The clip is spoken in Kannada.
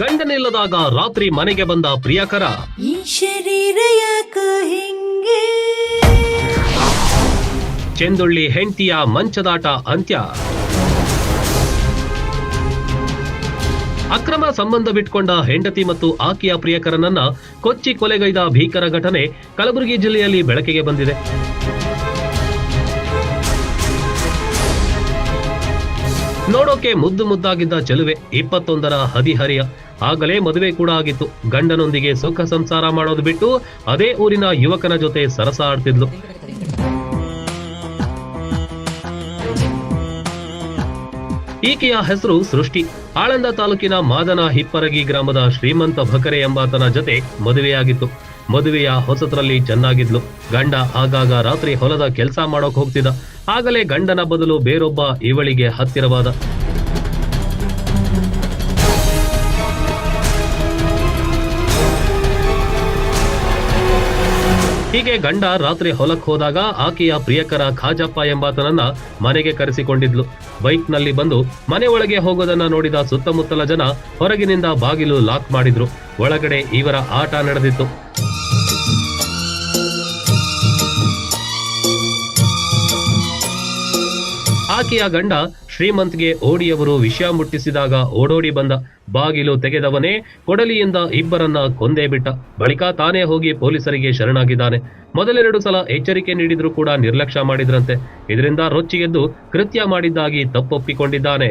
ಗಂಡನಿಲ್ಲದಾಗ ರಾತ್ರಿ ಮನೆಗೆ ಬಂದ ಪ್ರಿಯಕರ. ಈ ಶರೀರ ಯಾಕ ಹಿಂಗೆ? ಚೆಂದುಳ್ಳಿ ಹೆಂಡತಿಯ ಮಂಚದಾಟ ಅಂತ್ಯ. ಅಕ್ರಮ ಸಂಬಂಧ ಬಿಟ್ಕೊಂಡ ಹೆಂಡತಿ ಮತ್ತು ಆಕೆಯ ಪ್ರಿಯಕರನನ್ನ ಕೊಚ್ಚಿ ಕೊಲೆಗೈದ ಭೀಕರ ಘಟನೆ ಕಲಬುರಗಿ ಜಿಲ್ಲೆಯಲ್ಲಿ ಬೆಳಕಿಗೆ ಬಂದಿದೆ. ನೋಡೋಕೆ ಮುದ್ದು ಮುದ್ದಾಗಿದ್ದ ಚೆಲುವೆ ಇಪ್ಪತ್ತೊಂದರ ಹದಿಹರಿಯ. ಆಗಲೇ ಮದುವೆ ಕೂಡ ಆಗಿತ್ತು. ಗಂಡನೊಂದಿಗೆ ಸುಖ ಸಂಸಾರ ಮಾಡೋದು ಬಿಟ್ಟು ಅದೇ ಊರಿನ ಯುವಕನ ಜೊತೆ ಸರಸ ಆಡ್ತಿದ್ಲು ಈಕೆಯ ಹೆಸರು ಸೃಷ್ಟಿ. ಆಳಂದ ತಾಲೂಕಿನ ಮಾದನ ಹಿಪ್ಪರಗಿ ಗ್ರಾಮದ ಶ್ರೀಮಂತ ಭಕರೆ ಎಂಬಾತನ ಜೊತೆ ಮದುವೆಯಾಗಿತ್ತು. ಮದುವೆಯ ಹೊಸತರಲ್ಲಿ ಚೆನ್ನಾಗಿದ್ಲು. ಗಂಡ ಆಗಾಗ ರಾತ್ರಿ ಹೊಲದ ಕೆಲಸ ಮಾಡೋಕ್ ಹೋಗ್ತಿದ್ದ. ಆಗಲೇ ಗಂಡನ ಬದಲು ಬೇರೊಬ್ಬ ಇವಳಿಗೆ ಹತ್ತಿರವಾದ. ಹೀಗೆ ಗಂಡ ರಾತ್ರಿ ಹೊಲಕ್ಕೆ ಹೋದಾಗ ಆಕೆಯ ಪ್ರಿಯಕರ ಖಾಜಪ್ಪ ಎಂಬಾತನನ್ನ ಮನೆಗೆ ಕರೆಸಿಕೊಂಡಿದ್ಲು. ಬೈಕ್ನಲ್ಲಿ ಬಂದು ಮನೆ ಒಳಗೆ ಹೋಗೋದನ್ನ ನೋಡಿದ ಸುತ್ತಮುತ್ತಲ ಜನ ಹೊರಗಿನಿಂದ ಬಾಗಿಲು ಲಾಕ್ ಮಾಡಿದ್ರು. ಒಳಗಡೆ ಇವರ ಆಟ ನಡೆದಿತ್ತು. ಆಕೆಯ ಗಂಡ ಶ್ರೀಮಂತ್ಗೆ ಓಡಿಯವರು ವಿಷಯ ಮುಟ್ಟಿಸಿದಾಗ ಓಡೋಡಿ ಬಂದ ಬಾಗಿಲು ತೆಗೆದವನೇ ಕೊಡಲಿಯಿಂದ ಇಬ್ಬರನ್ನ ಕೊಂದೇ ಬಿಟ್ಟ. ಬಳಿಕ ತಾನೇ ಹೋಗಿ ಪೊಲೀಸರಿಗೆ ಶರಣಾಗಿದ್ದಾನೆ. ಮೊದಲೆರಡು ಸಲ ಎಚ್ಚರಿಕೆ ನೀಡಿದ್ರೂ ಕೂಡ ನಿರ್ಲಕ್ಷ್ಯ ಮಾಡಿದ್ರಂತೆ. ಇದರಿಂದ ರೊಚ್ಚಿಗೆದ್ದು ಕೃತ್ಯ ಮಾಡಿದ್ದಾಗಿ ತಪ್ಪೊಪ್ಪಿಕೊಂಡಿದ್ದಾನೆ.